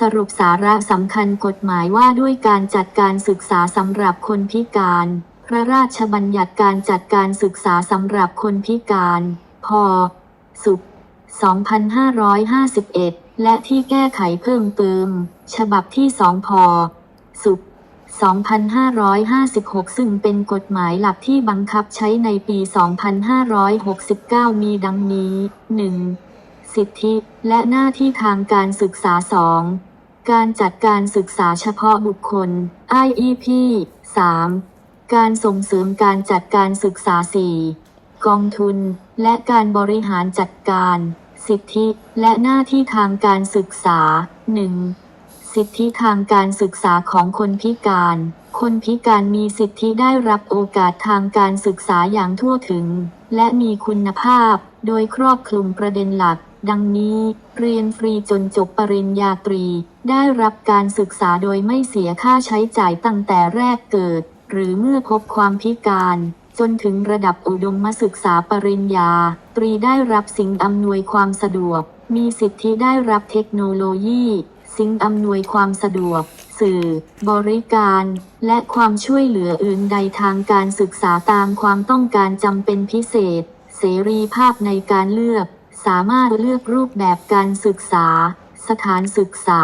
สรุปสาระสำคัญกฎหมายว่าด้วยการจัดการศึกษาสำหรับคนพิการ พระราชบัญญัติการจัดการศึกษาสำหรับคนพิการพ.สุข2551 และที่แก้ไขเพิ่มเติม ฉบับที่2พ.สุข2556 ซึ่งเป็นกฎหมายหลักที่บังคับใช้ในปี 2569 มีดังนี้ 1. สิทธิและหน้าที่ทางการศึกษา 2. การจัดการศึกษาเฉพาะบุคคล IEP 3. การส่งเสริมการจัดการศึกษา 4. กองทุน และการบริหารจัดการ สิทธิและหน้าที่ทางการศึกษา 1. สิทธิทางการศึกษาของคนพิการ คนพิการมีสิทธิได้รับโอกาสทางการศึกษาอย่างทั่วถึง และมีคุณภาพ โดยครอบคลุมประเด็นหลัก ดังนี้ เรียนฟรีจนจบปริญญาตรี ได้รับการศึกษาโดยไม่เสียค่าใช้จ่ายตั้งแต่แรกเกิด หรือเมื่อพบความพิการ จนถึงระดับอุดมศึกษาปริญญา ตรีได้รับสิ่งอำนวยความสะดวก มีสิทธิได้รับเทคโนโลยี สิ่งอำนวยความสะดวก สื่อ บริการ และความช่วยเหลืออื่นใดทางการศึกษาตามความต้องการจำเป็นพิเศษ เสรีภาพในการเลือก สามารถเลือกรูปแบบการศึกษา สถานศึกษา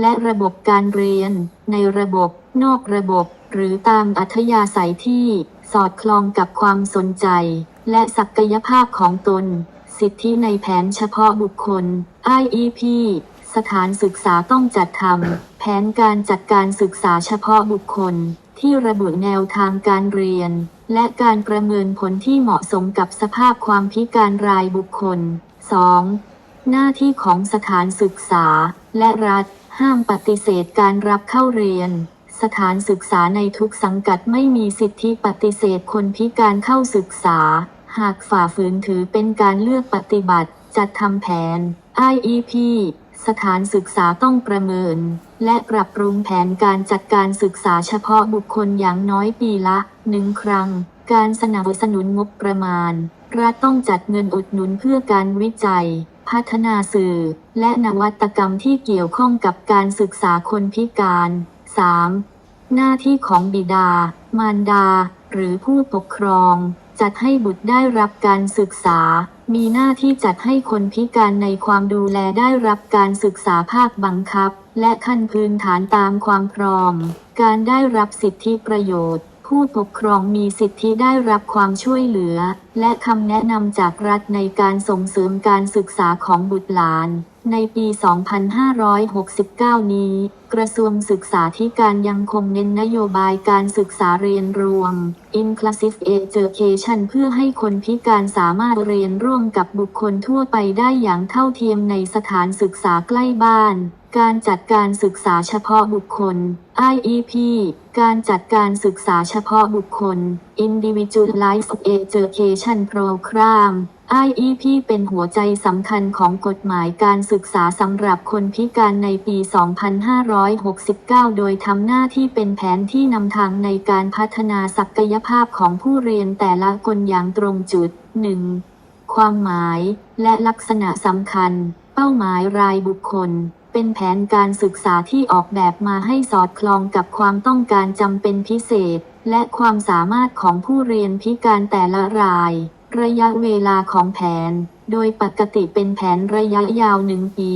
และระบบการเรียน ในระบบ นอกระบบ หรือตามอัธยาศัยที่ สอดคล้องกับความสนใจ และศักยภาพของตน สิทธิในแผนเฉพาะบุคคล IEP สถานศึกษาต้องจัดทำแผนการจัดการศึกษาเฉพาะบุคคล ที่ระบุแนวทางการเรียน และการประเมินผลที่เหมาะสมกับสภาพความพิการรายบุคคล 2. หน้าที่ของสถานศึกษาและรัฐ ห้ามปฏิเสธการรับเข้าเรียน สถานศึกษาในทุกสังกัดไม่มีสิทธิปฏิเสธคนพิการเข้าศึกษา หากฝ่าฝืนถือเป็นการเลือกปฏิบัติ จัดทำแผน IEP สถานศึกษาต้องประเมิน และปรับปรุงแผนการจัดการศึกษาเฉพาะบุคคลอย่างน้อยปีละหนึ่งครั้ง การสนับสนุนงบประมาณ รัฐต้องจัดเงินอุดหนุนเพื่อการวิจัย พัฒนาสื่อ และนวัตกรรมที่เกี่ยวข้องกับการศึกษาคนพิการ 3. หน้าที่ของบิดา มารดา หรือผู้ปกครอง จัดให้บุตรได้รับการศึกษา มีหน้าที่จัดให้คนพิการในความดูแลได้รับการศึกษาภาคบังคับ และขั้นพื้นฐานตามความพร้อม การได้รับสิทธิประโยชน์ ผู้ปกครองมีสิทธิได้รับความช่วยเหลือ และคำแนะนำจากรัฐในการส่งเสริมการศึกษาของบุตรหลาน ในปี 2569 นี้ กระทรวงศึกษาธิการยังคงเน้นนโยบายการศึกษาเรียนรวม Inclusive Education เพื่อให้คนพิการสามารถเรียนร่วมกับบุคคลทั่วไปได้อย่างเท่าเทียมในสถานศึกษาใกล้บ้าน การจัดการศึกษาเฉพาะบุคคล IEP การจัดการศึกษาเฉพาะบุคคล Individualized Education Program IEP เป็นหัวใจสำคัญของกฎหมายการศึกษาสำหรับคนพิการในปี 2569 โดยทำหน้าที่เป็นแผนที่นำทางในการพัฒนาศักยภาพของผู้เรียนแต่ละคนอย่างตรงจุด 1. ความหมายและลักษณะสำคัญ เป้าหมายรายบุคคล เป็นแผนการศึกษาที่ออกแบบมาให้สอดคล้องกับความต้องการจำเป็นพิเศษ และความสามารถของผู้เรียนพิการแต่ละราย ระยะเวลาของแผน โดยปกติเป็นแผนระยะยาวหนึ่งปี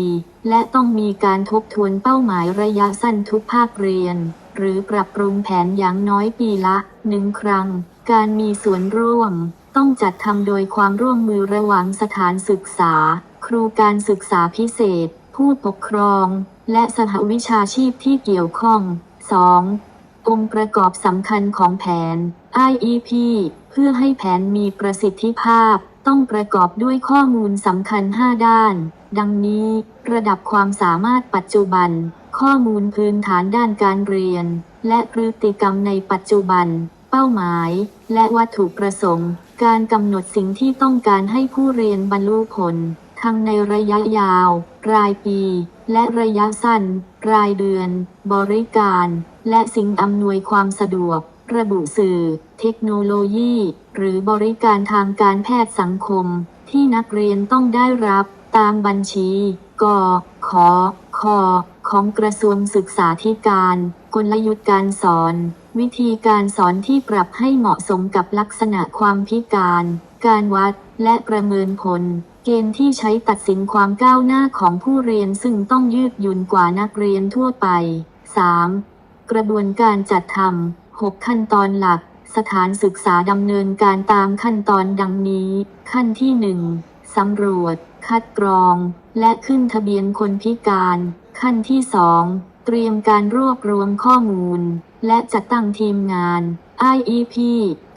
และต้องมีการทบทวนเป้าหมายระยะสั้นทุกภาคเรียน หรือปรับปรุงแผนอย่างน้อยปีละหนึ่งครั้ง การมีส่วนร่วม ต้องจัดทำโดยความร่วมมือระหว่างสถานศึกษา ครูการศึกษาพิเศษ ผู้ปกครอง และสหวิชาชีพที่เกี่ยวข้อง 2. องค์ประกอบสำคัญของแผน IEP เพื่อให้แผนมีประสิทธิภาพ ต้องประกอบด้วยข้อมูลสำคัญ 5 ด้าน ดังนี้ ระดับความสามารถปัจจุบัน ข้อมูลพื้นฐานด้านการเรียน และพฤติกรรมในปัจจุบัน เป้าหมาย และวัตถุประสงค์ การกำหนดสิ่งที่ต้องการให้ผู้เรียนบรรลุผล ทั้งในระยะยาว รายปี และระยะสั้น รายเดือน บริการ และสิ่งอำนวยความสะดวก ระบุสื่อ เทคโนโลยี หรือบริการทางการแพทย์สังคม ที่นักเรียนต้องได้รับตามบัญชี ก ข ค ของกระทรวงศึกษาธิการ กลยุทธ์การสอน วิธีการสอนที่ปรับให้เหมาะสมกับลักษณะความพิการ การวัด และประเมินผล เกณฑ์ที่ใช้ตัดสินความก้าวหน้าของผู้เรียนซึ่งต้องยืดหยุ่นกว่านักเรียนทั่วไป 3. กระบวนการจัดทำ 6 ขั้นตอนหลัก สถานศึกษาดำเนินการตามขั้นตอนดังนี้ ขั้นที่ 1. สำรวจ คัดกรอง และขึ้นทะเบียนคนพิการ ขั้นที่ 2. เตรียมการรวบรวมข้อมูล และจัดตั้งทีมงาน IEP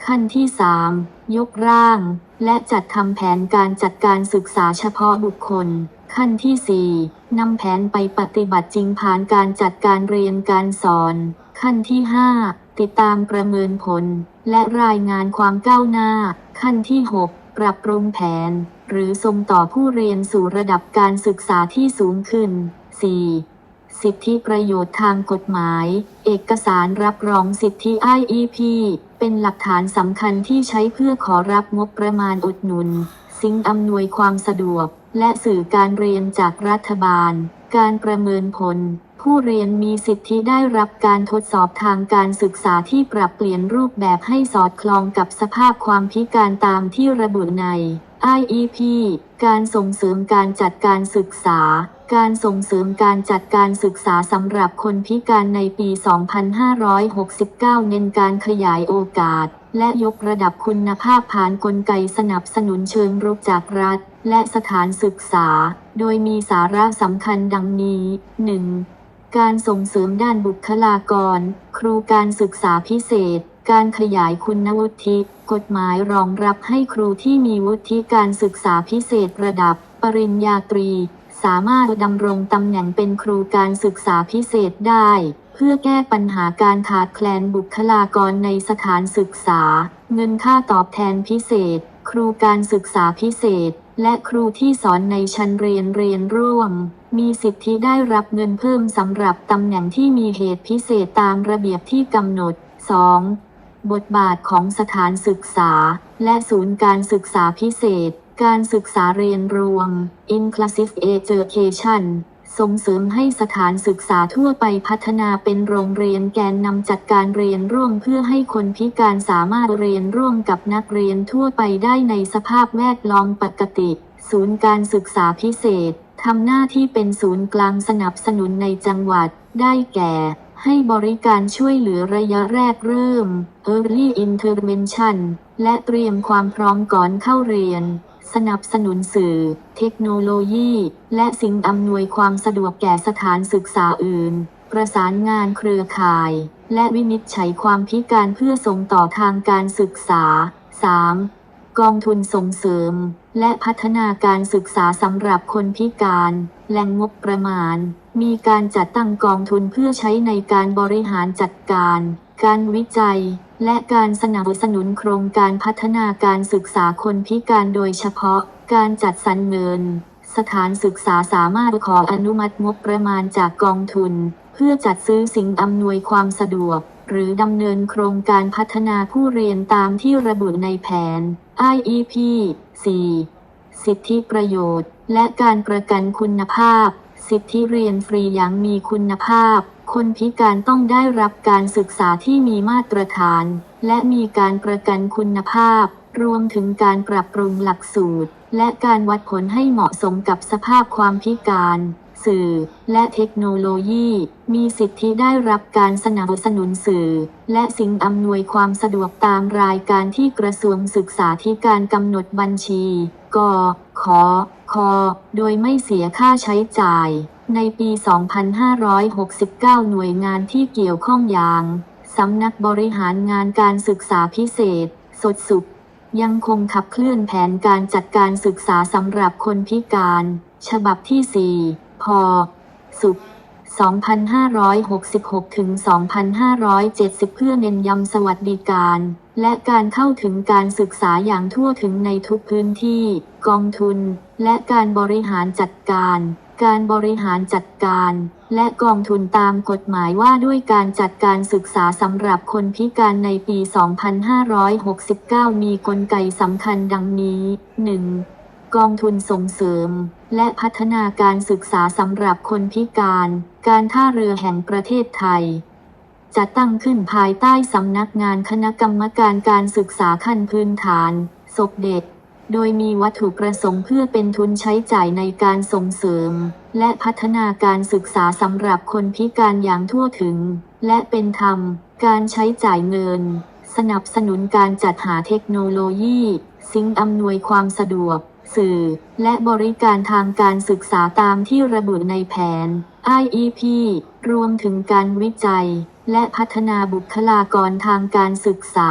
ขั้นที่ 3. ยกร่าง และจัดทำแผนการจัดการศึกษาเฉพาะบุคคล ขั้นที่ 4. นำแผนไปปฏิบัติจริงผ่านการจัดการเรียนการสอน ขั้นที่ 5. ติดตามประเมินผล และรายงานความก้าวหน้า ขั้นที่ 6. ปรับปรุงแผน หรือส่งต่อผู้เรียนสู่ระดับการศึกษาที่สูงขึ้น 4. สิทธิประโยชน์ทางกฎหมาย เอกสารรับรองสิทธิ IEP เป็นหลักฐานสำคัญที่ใช้เพื่อขอรับงบประมาณอุดหนุน สิ่งอำนวยความสะดวก และสื่อการเรียนจากรัฐบาล การประเมินผล ผู้เรียนมีสิทธิได้รับการทดสอบทางการศึกษาที่ปรับเปลี่ยนรูปแบบให้สอดคล้องกับสภาพความพิการตามที่ระบุใน IEP การส่งเสริมการจัดการศึกษา การส่งเสริมการจัดการศึกษาสำหรับคนพิการในปี 2569 เน้นการขยายโอกาส และยกระดับคุณภาพผ่านนกลไกสนับสนุนเชิงรุกจากรัฐ และสถานศึกษา โดยมีสาระสำคัญดังนี้ 1. การส่งเสริมด้านบุคลากร ครูการศึกษาพิเศษการขยายคุณวุฒิ กฎหมายรองรับให้ครูที่มีวุฒิการศึกษาพิเศษระดับ ปริญญาตรี สามารถดำรงตำแหน่งเป็นครูการศึกษาพิเศษได้ เพื่อแก้ปัญหาการขาดแคลนบุคลากรในสถานศึกษา เงินค่าตอบแทนพิเศษ ครูการศึกษาพิเศษ และครูที่สอนในชั้นเรียนเรียนร่วม มีสิทธิได้รับเงินเพิ่มสำหรับตำแหน่งที่มีเหตุพิเศษตามระเบียบที่กำหนด 2. บทบาทของสถานศึกษา และศูนย์การศึกษาพิเศษ การศึกษาเรียนรวม Inclusive Education ส่งเสริมให้สถานศึกษาทั่วไปพัฒนาเป็นโรงเรียนแกนนำจัดการเรียนร่วมเพื่อให้คนพิการสามารถเรียนร่วมกับนักเรียนทั่วไปได้ในสภาพแวดล้อมปกติ ศูนย์การศึกษาพิเศษทำหน้าที่เป็นศูนย์กลางสนับสนุนในจังหวัด ได้แก่ ให้บริการช่วยเหลือระยะแรกเริ่ม Early Intervention และเตรียมความพร้อมก่อนเข้าเรียน สนับสนุนสื่อ เทคโนโลยี และสิ่งอำนวยความสะดวกแก่สถานศึกษาอื่น ประสานงานเครือข่าย และวินิจฉัยความพิการเพื่อส่งต่อทางการศึกษา 3. กองทุนส่งเสริม และพัฒนาการศึกษาสำหรับคนพิการ แหล่งงบประมาณ มีการจัดตั้งกองทุนเพื่อใช้ในการบริหารจัดการ การวิจัย และการสนับสนุนโครงการพัฒนาการศึกษาคนพิการโดยเฉพาะการจัดสรรเงิน สถานศึกษาสามารถขออนุมัติงบประมาณจากกองทุน เพื่อจัดซื้อสิ่งอำนวยความสะดวก หรือดำเนินโครงการพัฒนาผู้เรียนตามที่ระบุในแผน IEP 4. สิทธิประโยชน์ และการประกันคุณภาพ สิทธิเรียนฟรีอย่างมีคุณภาพ คนพิการต้องได้รับการศึกษาที่มีมาตรฐาน และมีการประกันคุณภาพ รวมถึงการปรับปรุงหลักสูตร และการวัดผลให้เหมาะสมกับสภาพความพิการ สื่อ และเทคโนโลยี มีสิทธิได้รับการสนับสนุนสื่อ และสิ่งอำนวยความสะดวกตามรายการที่กระทรวงศึกษาธิการกำหนดบัญชี ก ข ค โดยไม่เสียค่าใช้จ่าย ในปี 2569 หน่วยงานที่เกี่ยวข้องอย่าง สำนักบริหารงานการศึกษาพิเศษ สดสุข ยังคงขับเคลื่อนแผนการจัดการศึกษาสำหรับคนพิการ ฉบับที่ 4 พสุข2566 ถึง 2570 เพื่อเน้นย้ำสวัสดิการ และการเข้าถึงการศึกษาอย่างทั่วถึงในทุกพื้นที่ กองทุน และการบริหารจัดการ การบริหารจัดการ และกองทุนตามกฎหมายว่าด้วยการจัดการศึกษาสำหรับคนพิการในปี 2569 มีกลไกสำคัญดังนี้ 1. กองทุนส่งเสริม และพัฒนาการศึกษาสำหรับคนพิการ การท่าเรือแห่งประเทศไทยจะตั้งขึ้นภายใต้สำนักงานคณะกรรมการการศึกษาขั้นพื้นฐานศพเด็ก โดยมีวัตถุประสงค์เพื่อเป็นทุนใช้จ่ายในการส่งเสริม และพัฒนาการศึกษาสำหรับคนพิการอย่างทั่วถึง และเป็นธรรม การใช้จ่ายเงิน สนับสนุนการจัดหาเทคโนโลยีสิ่งอำนวยความสะดวก สื่อ และบริการทางการศึกษาตามที่ระบุในแผน IEP รวมถึงการวิจัย และพัฒนาบุคลากรทางการศึกษา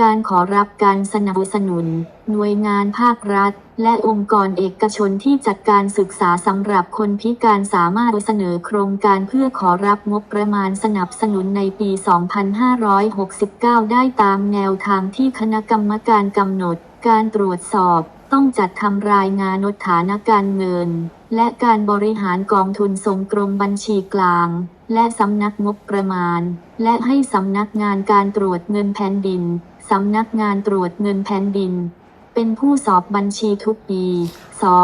การขอรับการสนับสนุน หน่วยงานภาครัฐ และองค์กรเอกชนที่จัดการศึกษาสำหรับคนพิการสามารถเสนอโครงการเพื่อขอรับงบประมาณสนับสนุนในปี 2569 ได้ตามแนวทางที่คณะกรรมการกำหนด การตรวจสอบ ต้องจัดทำรายงานฐานะการเงิน และการบริหารกองทุนทรงกรมบัญชีกลางและสำนักงบประมาณ และให้สำนักงานการตรวจเงินแผ่นดิน สำนักงานตรวจเงินแผ่นดิน เป็นผู้สอบบัญชีทุกปี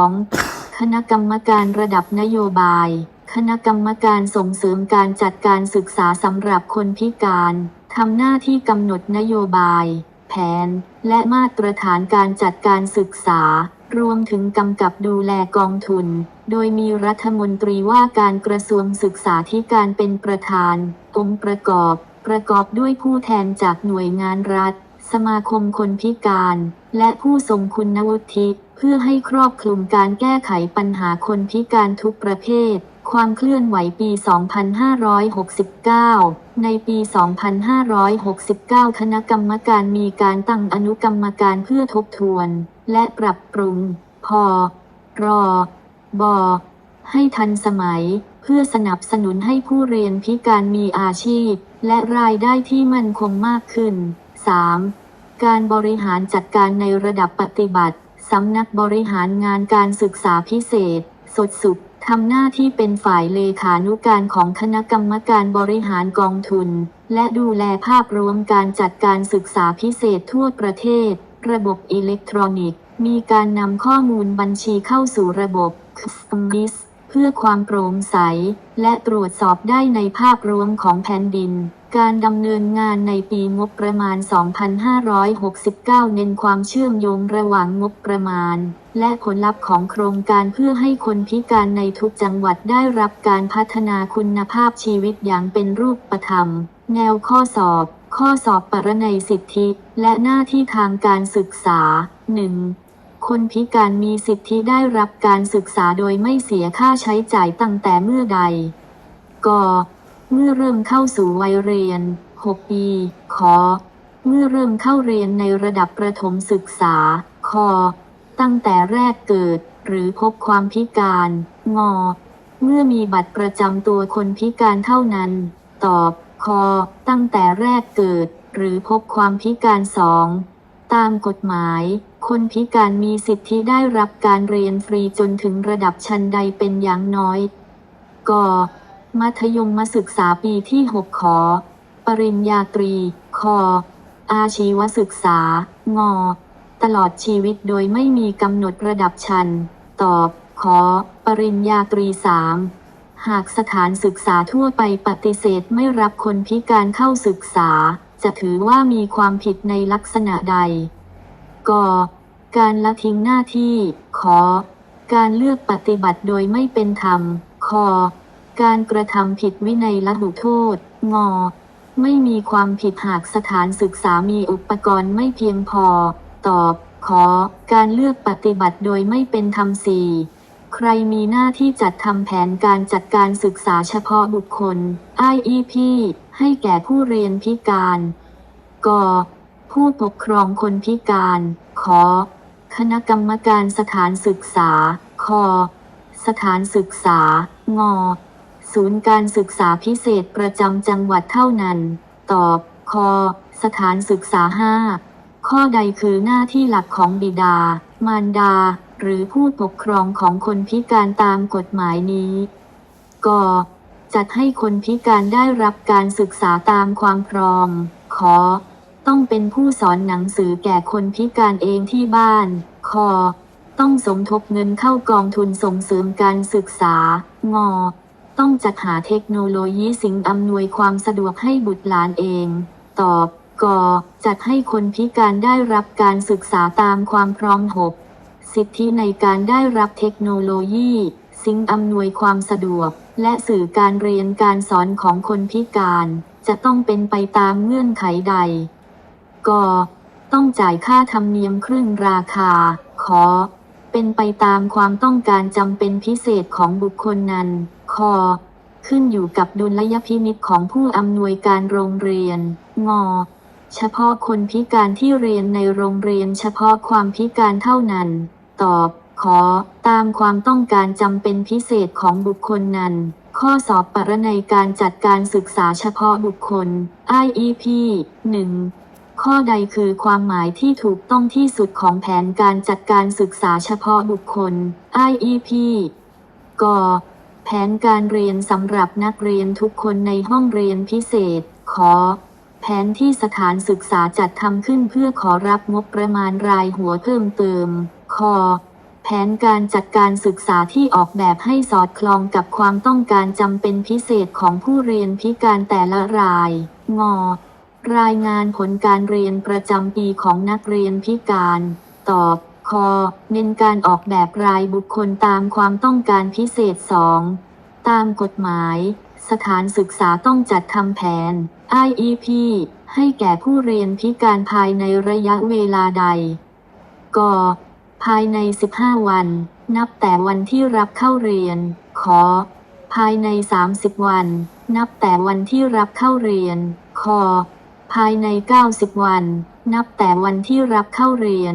2. คณะกรรมการระดับนโยบาย คณะกรรมการส่งเสริมการจัดการศึกษาสำหรับคนพิการทำหน้าที่กำหนดนโยบาย แผน และมาตรฐานการจัดการศึกษา รวมถึงกำกับดูแลกองทุน โดยมีรัฐมนตรีว่าการกระทรวงศึกษาธิการเป็นประธาน องค์ประกอบ ประกอบด้วยผู้แทนจากหน่วยงานรัฐ สมาคมคนพิการ และผู้ทรงคุณวุฒิเพื่อให้ครอบคลุมการแก้ไขปัญหาคนพิการทุกประเภท ความเคลื่อนไหวปี 2569 ในปี 2569 คณะกรรมการมีการตั้งอนุกรรมการเพื่อทบทวน และปรับปรุง พอ รอบอให้ทันสมัย เพื่อสนับสนุนให้ผู้เรียนพิการมีอาชีพ และรายได้ที่มั่นคงมากขึ้น 3. การบริหารจัดการในระดับปฏิบัติ สำนักบริหารงานการศึกษาพิเศษ สดสุขทำหน้าที่เป็นฝ่ายเลขานุการของคณะกรรมการบริหารกองทุน และดูแลภาพรวมการจัดการศึกษาพิเศษทั่วประเทศ ระบบอิเล็กทรอนิกส์ มีการนำข้อมูลบัญชีเข้าสู่ระบบ CMIS เพื่อความโปร่งใส และตรวจสอบได้ในภาพรวมของแผ่นดิน การดำเนินงานในปีงบประมาณ 2569 เน้นความเชื่อมโยงระหว่างงบประมาณ และผลลัพธ์ของโครงการเพื่อให้คนพิการในทุกจังหวัดได้รับการพัฒนาคุณภาพชีวิตอย่างเป็นรูปธรรม แนวข้อสอบ ข้อสอบปรนัยสิทธิ และหน้าที่ทางการศึกษา 1. คนพิการมีสิทธิได้รับการศึกษาโดยไม่เสียค่าใช้จ่ายตั้งแต่เมื่อใดก เมื่อเริ่มเข้าสู่วัยเรียน 6 ปีขอเมื่อเริ่มเข้าเรียนในระดับประถมศึกษา ค ตั้งแต่แรกเกิด หรือพบความพิการ ง เมื่อมีบัตรประจำตัวคนพิการเท่านั้น ตอบ ค ตั้งแต่แรกเกิด หรือพบความพิการสองตามกฎหมาย คนพิการมีสิทธิได้รับการเรียนฟรีจนถึงระดับชั้นใดเป็นอย่างน้อย ก มัธยมมาศึกษาปีที่ 6 ขอ ปริญญาตรี คอ อาชีวศึกษางตลอดชีวิตโดยไม่มีกำหนดระดับชั้น ตอบ ขอ ปริญญาตรีสามหากสถานศึกษาทั่วไปปฏิเสธไม่รับคนพิการเข้าศึกษา จะถือว่ามีความผิดในลักษณะใด ก การละทิ้งหน้าที่ ขอ การเลือกปฏิบัติโดยไม่เป็นธรรม ค การกระทำผิดวินัยละหุโทษ งอ ไม่มีความผิดหากสถานศึกษามีอุปกรณ์ไม่เพียงพอ ตอบ ขอ การเลือกปฏิบัติโดยไม่เป็นธรรมสี่ใครมีหน้าที่จัดทำแผนการจัดการศึกษาเฉพาะบุคคล IEP ให้แก่ผู้เรียนพิการกผู้ปกครองคนพิการ ขอ คณะกรรมการสถานศึกษา ค สถานศึกษา ง ศูนย์การศึกษาพิเศษประจำจังหวัดเท่านั้น ตอบ คอ สถานศึกษา5ข้อใดคือหน้าที่หลักของบิดา มารดา หรือผู้ปกครองของคนพิการตามกฎหมายนี้ ก จัดให้คนพิการได้รับการศึกษาตามความพร้อมขอ ต้องเป็นผู้สอนหนังสือแก่คนพิการเองที่บ้าน คอ ต้องสมทบเงินเข้ากองทุนส่งเสริมการศึกษางอ ต้องจัดหาเทคโนโลยีสิ่งอำนวยความสะดวกให้บุตรหลานเอง ตอบกจัดให้คนพิการได้รับการศึกษาตามความพร้อมหกสิทธิในการได้รับเทคโนโลยี สิ่งอำนวยความสะดวก และสื่อการเรียนการสอนของคนพิการ จะต้องเป็นไปตามเงื่อนไขใดกต้องจ่ายค่าธรรมเนียมครึ่งราคา ขอ เป็นไปตามความต้องการจำเป็นพิเศษของบุคคลนั้น คอ ขึ้นอยู่กับดุลยพินิจของผู้อำนวยการโรงเรียนงอเฉพาะคนพิการที่เรียนในโรงเรียนเฉพาะความพิการเท่านั้น ตอบ ขอ ตามความต้องการจำเป็นพิเศษของบุคคลนั้น ข้อสอบปรนัยการจัดการศึกษาเฉพาะบุคคล IEP 1 ข้อใดคือความหมายที่ถูกต้องที่สุดของแผนการจัดการศึกษาเฉพาะบุคคล IEP ก แผนการเรียนสำหรับนักเรียนทุกคนในห้องเรียนพิเศษ ขอ แผนที่สถานศึกษาจัดทำขึ้นเพื่อขอรับงบประมาณรายหัวเพิ่มเติม คอแผนการจัดการศึกษาที่ออกแบบให้สอดคล้องกับความต้องการจำเป็นพิเศษของผู้เรียนพิการแต่ละราย งอ รายงานผลการเรียนประจำปีของนักเรียนพิการ ตอบ คอ เน้นการออกแบบรายบุคคลตามความต้องการพิเศษ 2 ตามกฎหมาย สถานศึกษาต้องจัดทำแผน IEP ให้แก่ผู้เรียนพิการภายในระยะเวลาใดกภายใน 15 วัน นับแต่วันที่รับเข้าเรียน ขอ ภายใน 30 วัน นับแต่วันที่รับเข้าเรียน คอ ภายใน 90 วัน นับแต่วันที่รับเข้าเรียน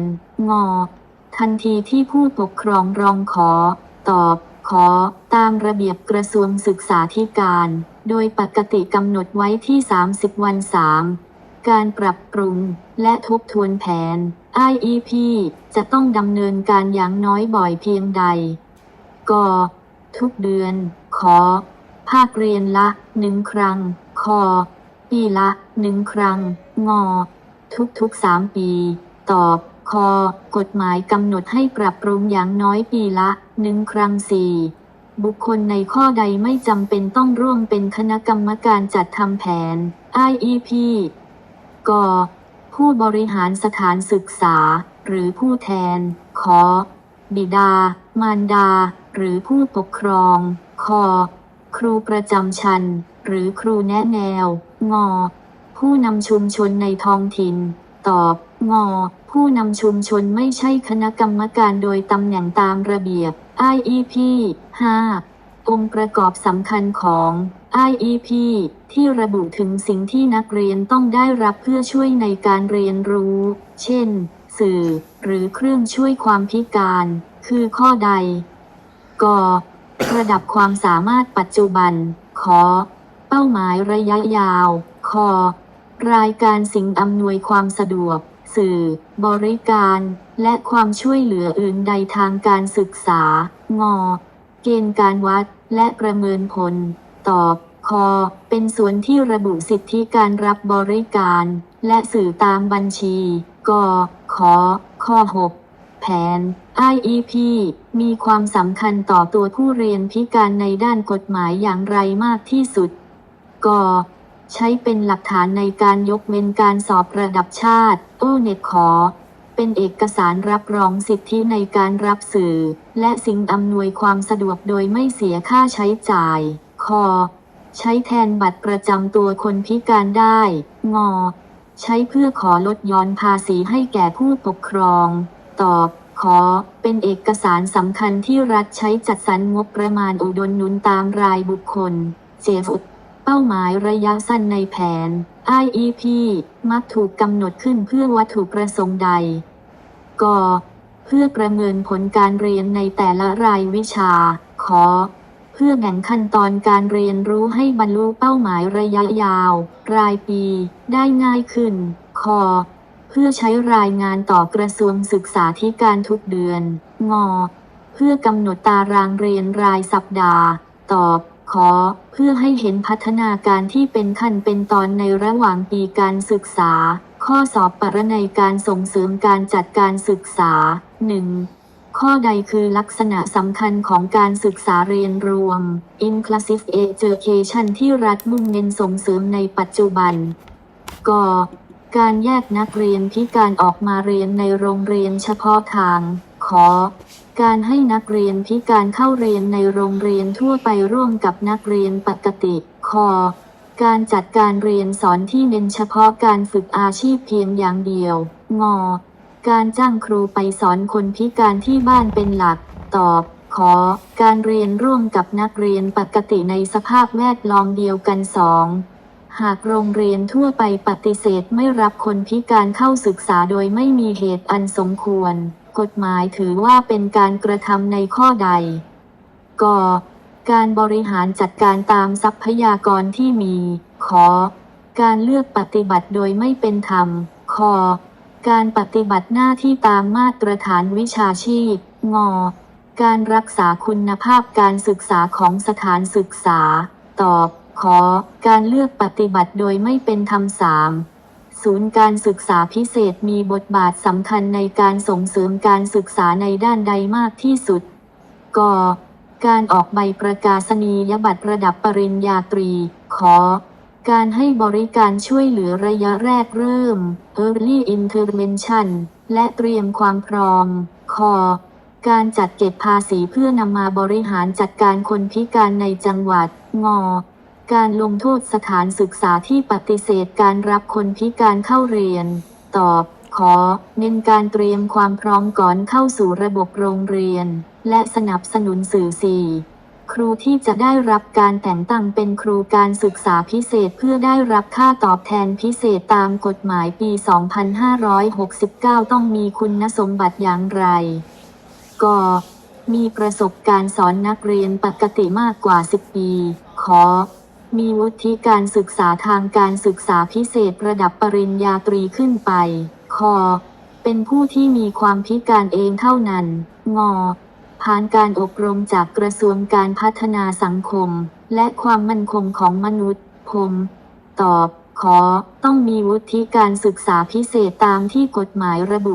งอ ทันทีที่ผู้ปกครองร้องขอ ตอบ ขอ ตามระเบียบกระทรวงศึกษาธิการ โดยปกติกำหนดไว้ที่ 30 วัน 3 การปรับปรุง และทบทวนแผน IEP จะต้องดำเนินการอย่างน้อยบ่อยเพียงใดกทุกเดือน ขอ ภาคเรียนละหนึ่งครั้ง คอ ปีละหนึ่งครั้ง งอ ทุกๆสามปี ตอบ คอ กฎหมายกำหนดให้ปรับปรุงอย่างน้อยปีละหนึ่งครั้งสี่บุคคลในข้อใดไม่จำเป็นต้องร่วมเป็นคณะกรรมการจัดทำแผน IEP กผู้บริหารสถานศึกษา หรือผู้แทน ขอ บิดา มารดา หรือผู้ปกครอง คอ ครูประจำชั้น หรือครูแนะแนว งอ ผู้นำชุมชนในท้องถิ่น ตอบ งอ ผู้นำชุมชนไม่ใช่คณะกรรมการโดยตำแหน่งตามระเบียบ IEP 5 องค์ประกอบสำคัญของ IEP ที่ระบุถึงสิ่งที่นักเรียนต้องได้รับเพื่อช่วยในการเรียนรู้ เช่น สื่อ หรือเครื่องช่วยความพิการ คือข้อใด ก ระดับความสามารถปัจจุบัน ขอ เป้าหมายระยะยาวคอรายการสิ่งอำนวยความสะดวก สื่อ บริการ และความช่วยเหลืออื่นใดทางการศึกษา งอ เกณฑ์การวัด และประเมินผล ตอบ คอ เป็นส่วนที่ระบุสิทธิการรับบริการ และสื่อตามบัญชีกขอข้อ6แผน IEP มีความสำคัญต่อตัวผู้เรียนพิการในด้านกฎหมายอย่างไรมากที่สุด ก ใช้เป็นหลักฐานในการยกเว้นการสอบระดับชาติโอเน็ตขอ เป็นเอกสารรับรองสิทธิในการรับสื่อ และสิ่งอำนวยความสะดวกโดยไม่เสียค่าใช้จ่าย คอ ใช้แทนบัตรประจำตัวคนพิการได้ งอ ใช้เพื่อขอลดย้อนภาษีให้แก่ผู้ปกครอง ตอบขอเป็นเอกสารสำคัญที่รัฐใช้จัดสรรงบประมาณอุดหนุนตามรายบุคคล เจฟ เป้าหมายระยะสั้นในแผน IEP มักถูกกำหนดขึ้นเพื่อวัตถุประสงค์ใดกเพื่อประเมินผลการเรียนในแต่ละรายวิชา ขอ เพื่อแบ่งขั้นตอนการเรียนรู้ให้บรรลุเป้าหมายระยะยาว รายปี ได้ง่ายขึ้น คอ เพื่อใช้รายงานต่อกระทรวงศึกษาธิการทุกเดือน งอ เพื่อกำหนดตารางเรียนรายสัปดาห์ ตอบ ขอ เพื่อให้เห็นพัฒนาการที่เป็นขั้นเป็นตอนในระหว่างปีการศึกษา ข้อสอบปรนัยการส่งเสริมการจัดการศึกษา 1. ข้อใดคือลักษณะสำคัญของการศึกษาเรียนรวม inclusive education ที่รัฐมุ่งเน้นส่งเสริมในปัจจุบันกการแยกนักเรียนพิการออกมาเรียนในโรงเรียนเฉพาะทาง ขอ การให้นักเรียนพิการเข้าเรียนในโรงเรียนทั่วไปร่วมกับนักเรียนปกติคอการจัดการเรียนสอนที่เน้นเฉพาะการฝึกอาชีพเพียงอย่างเดียว งอ การจ้างครูไปสอนคนพิการที่บ้านเป็นหลัก ตอบ ขอ การเรียนร่วมกับนักเรียนปกติในสภาพแวดล้อมเดียวกันสอง หากโรงเรียนทั่วไปปฏิเสธไม่รับคนพิการเข้าศึกษาโดยไม่มีเหตุอันสมควร กฎหมายถือว่าเป็นการกระทำในข้อใดกการบริหารจัดการตามทรัพยากรที่มี ขอ การเลือกปฏิบัติโดยไม่เป็นธรรม คอ การปฏิบัติหน้าที่ตามมาตรฐานวิชาชีพงการรักษาคุณภาพการศึกษาของสถานศึกษา ตอบ ขอ การเลือกปฏิบัติโดยไม่เป็นธรรมสาม ศูนย์การศึกษาพิเศษมีบทบาทสำคัญในการส่งเสริมการศึกษาในด้านใดมากที่สุด ก การออกใบประกาศนียบัตรระดับปริญญาตรี ขอ การให้บริการช่วยเหลือระยะแรกเริ่ม Early Intervention และเตรียมความพร้อมคอการจัดเก็บภาษีเพื่อนำมาบริหารจัดการคนพิการในจังหวัดงอ การลงโทษสถานศึกษาที่ปฏิเสธการรับคนพิการเข้าเรียน ตอบ ขอ เน้นการเตรียมความพร้อมก่อนเข้าสู่ระบบโรงเรียน และสนับสนุนสื่อสี่ครูที่จะได้รับการแต่งตั้งเป็นครูการศึกษาพิเศษเพื่อได้รับค่าตอบแทนพิเศษตามกฎหมายปี 2569 ต้องมีคุณสมบัติอย่างไร ก มีประสบการณ์สอนนักเรียนปกติมากกว่า 10 ปี ขอ มีวุฒิการศึกษาทางการศึกษาพิเศษระดับปริญญาตรีขึ้นไป คอ เป็นผู้ที่มีความพิการเองเท่านั้น งอ ผ่านการอบรมจากกระทรวงการพัฒนาสังคม และความมั่นคงของมนุษย์ ผม ตอบ ขอ ต้องมีวุฒิการศึกษาพิเศษตามที่กฎหมายระบุ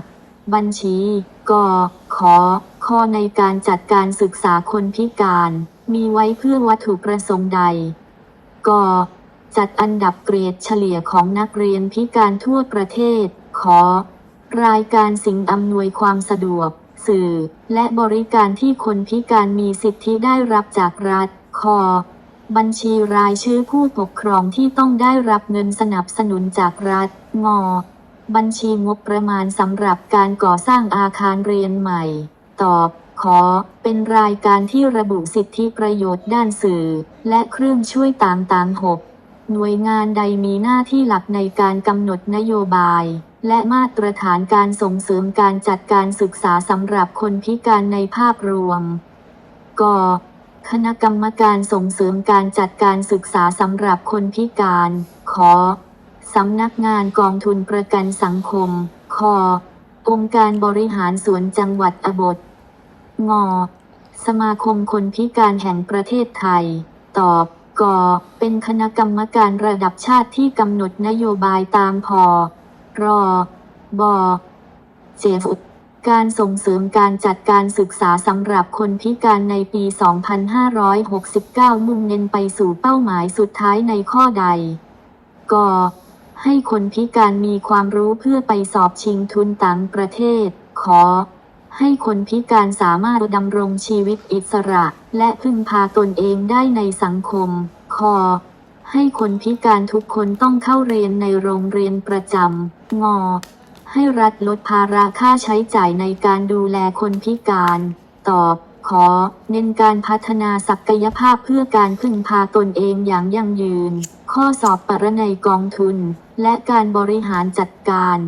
5 บัญชี ก ขอขอในการจัดการศึกษาคนพิการ มีไว้เพื่อวัตถุประสงค์ใด ก จัดอันดับเกรดเฉลี่ยของนักเรียนพิการทั่วประเทศ ขอ รายการสิ่งอำนวยความสะดวก สื่อ และบริการที่คนพิการมีสิทธิได้รับจากรัฐคอบัญชีรายชื่อผู้ปกครองที่ต้องได้รับเงินสนับสนุนจากรัฐงอบัญชีงบประมาณสำหรับการก่อสร้างอาคารเรียนใหม่ ตอบ ขอ เป็นรายการที่ระบุสิทธิประโยชน์ด้านสื่อ และเครื่องช่วยต่างๆหกหน่วยงานใดมีหน้าที่หลักในการกำหนดนโยบาย และมาตรฐานการส่งเสริมการจัดการศึกษาสำหรับคนพิการในภาพรวมกคณะกรรมการส่งเสริมการจัดการศึกษาสำหรับคนพิการ ขอ สำนักงานกองทุนประกันสังคม คอ องค์การบริหารส่วนจังหวัดอบท งสมาคมคนพิการแห่งประเทศไทย ตอบกเป็นคณะกรรมการระดับชาติที่กำหนดนโยบายตามพอรอบเจฟการส่งเสริมการจัดการศึกษาสำหรับคนพิการในปี 2569 มุ่งเน้นไปสู่เป้าหมายสุดท้ายในข้อใดกให้คนพิการมีความรู้เพื่อไปสอบชิงทุนต่างประเทศ ขอ ให้คนพิการสามารถดำรงชีวิตอิสระ และพึ่งพาตนเองได้ในสังคม คอ ให้คนพิการทุกคนต้องเข้าเรียนในโรงเรียนประจำ งอ ให้รัฐลดภาระค่าใช้จ่ายในการดูแลคนพิการ ตอบ ขอ เน้นการพัฒนาศักยภาพเพื่อการพึ่งพาตนเองอย่างยั่งยืน ข้อสอบปรนัยกองทุน และการบริหารจัดการ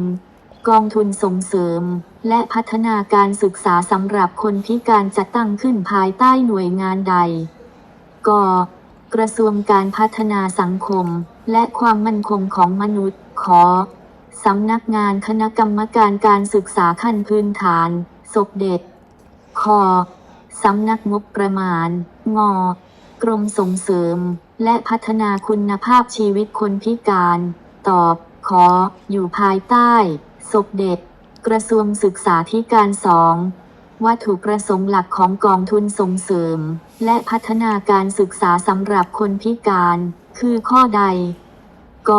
1. กองทุนส่งเสริม และพัฒนาการศึกษาสำหรับคนพิการจะตั้งขึ้นภายใต้หน่วยงานใด ก กระทรวงการพัฒนาสังคม และความมั่นคงของมนุษย์ ขอสำนักงานคณะกรรมการการศึกษาขั้นพื้นฐานศพเด็กคอสำนักงบประมาณงอกรมส่งเสริม และพัฒนาคุณภาพชีวิตคนพิการ ตอบ ขอ อยู่ภายใต้ศพเด็ก กระทรวงศึกษาธิการสองวัตถุประสงค์หลักของกองทุนส่งเสริม และพัฒนาการศึกษาสำหรับคนพิการ คือข้อใดก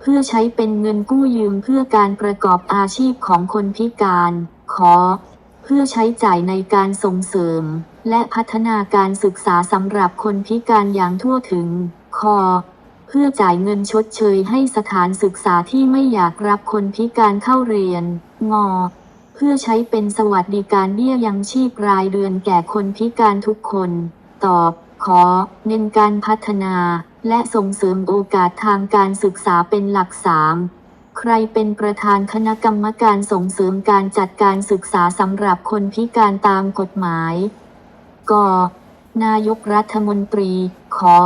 เพื่อใช้เป็นเงินกู้ยืมเพื่อการประกอบอาชีพของคนพิการ ขอ เพื่อใช้จ่ายในการส่งเสริม และพัฒนาการศึกษาสำหรับคนพิการอย่างทั่วถึง คอเพื่อจ่ายเงินชดเชยให้สถานศึกษาที่ไม่อยากรับคนพิการเข้าเรียน งอ เพื่อใช้เป็นสวัสดิการเบี้ยยังชีพรายเดือนแก่คนพิการทุกคน ตอบ ขอ เน้นการพัฒนา และส่งเสริมโอกาสทางการศึกษาเป็นหลักสามใครเป็นประธานคณะกรรมการส่งเสริมการจัดการศึกษาสำหรับคนพิการตามกฎหมาย ก นายกรัฐมนตรี ขอ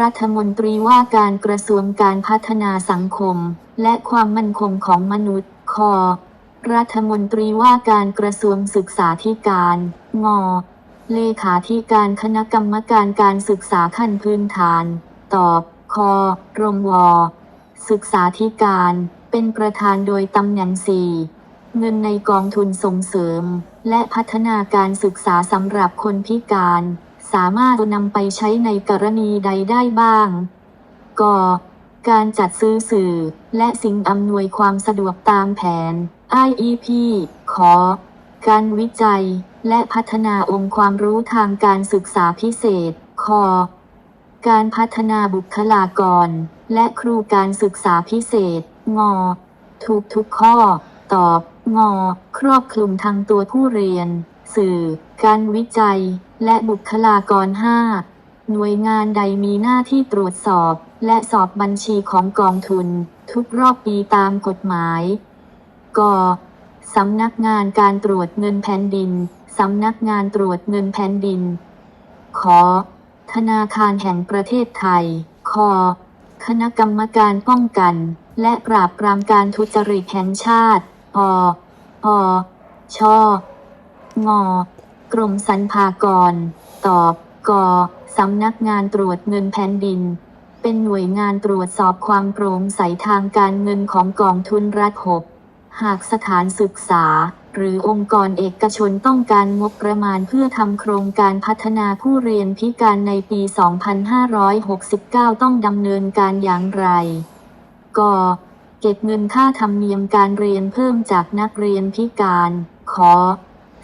รัฐมนตรีว่าการกระทรวงการพัฒนาสังคม และความมั่นคงของมนุษย์ ค รัฐมนตรีว่าการกระทรวงศึกษาธิการ ง เลขาธิการคณะกรรมการการศึกษาขั้นพื้นฐาน ตอบ คอรมว ศึกษาธิการ เป็นประธานโดยตำแหน่งสี่เงินในกองทุนส่งเสริม และพัฒนาการศึกษาสำหรับคนพิการ สามารถนำไปใช้ในกรณีใดได้บ้าง ก การจัดซื้อสื่อ และสิ่งอำนวยความสะดวกตามแผน IEP ขอ การวิจัย และพัฒนาองค์ความรู้ทางการศึกษาพิเศษคการพัฒนาบุคลากร และครูการศึกษาพิเศษงถูกทุกข้อ ตอบงครอบคลุมทั้งตัวผู้เรียน สื่อ การวิจัย และบุคลากร 5 หน่วยงานใดมีหน้าที่ตรวจสอบ และสอบบัญชีของกองทุน ทุกรอบปีตามกฎหมาย กสำนักงานการตรวจเงินแผ่นดิน สำนักงานตรวจเงินแผ่นดิน ขอ ธนาคารแห่งประเทศไทยคคณะกรรมการป้องกัน และปราบปรามการทุจริตแห่งชาติปปชงกรมสรรพากร ตอบ ก สำนักงานตรวจเงินแผ่นดิน เป็นหน่วยงานตรวจสอบความโปร่งใสทางการเงินของกองทุนรัฐหก หากสถานศึกษา หรือองค์กรเอกชนต้องการงบประมาณเพื่อทำโครงการพัฒนาผู้เรียนพิการในปี 2569 ต้องดำเนินการอย่างไรกเก็บเงินค่าธรรมเนียมการเรียนเพิ่มจากนักเรียนพิการ ขอ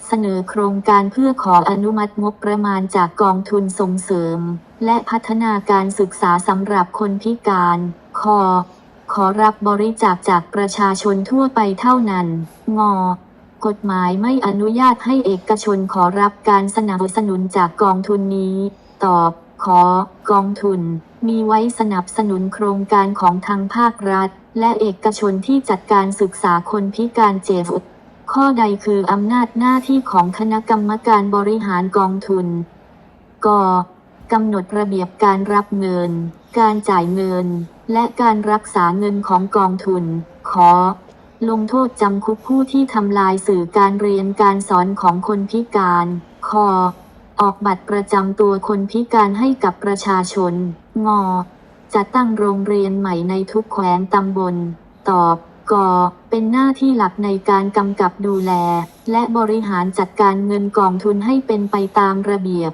เสนอโครงการเพื่อขออนุมัติงบประมาณจากกองทุนส่งเสริม และพัฒนาการศึกษาสำหรับคนพิการ ค ขอรับบริจาคจากประชาชนทั่วไปเท่านั้นงกฎหมายไม่อนุญาตให้เอกชนขอรับการสนับสนุนจากกองทุนนี้ ตอบ ขอ กองทุน มีไว้สนับสนุนโครงการของทางภาครัฐ และเอกชนที่จัดการศึกษาคนพิการเจฟข้อใดคืออำนาจหน้าที่ของคณะกรรมการบริหารกองทุน ก กำหนดระเบียบการรับเงิน การจ่ายเงิน และการรักษาเงินของกองทุน ขอ ลงโทษจำคุกผู้ที่ทำลายสื่อการเรียนการสอนของคนพิการ คอ ออกบัตรประจำตัวคนพิการให้กับประชาชน งอ จะตั้งโรงเรียนใหม่ในทุกแขวงตำบล ตอบกเป็นหน้าที่หลักในการกำกับดูแล และบริหารจัดการเงินกองทุนให้เป็นไปตามระเบียบ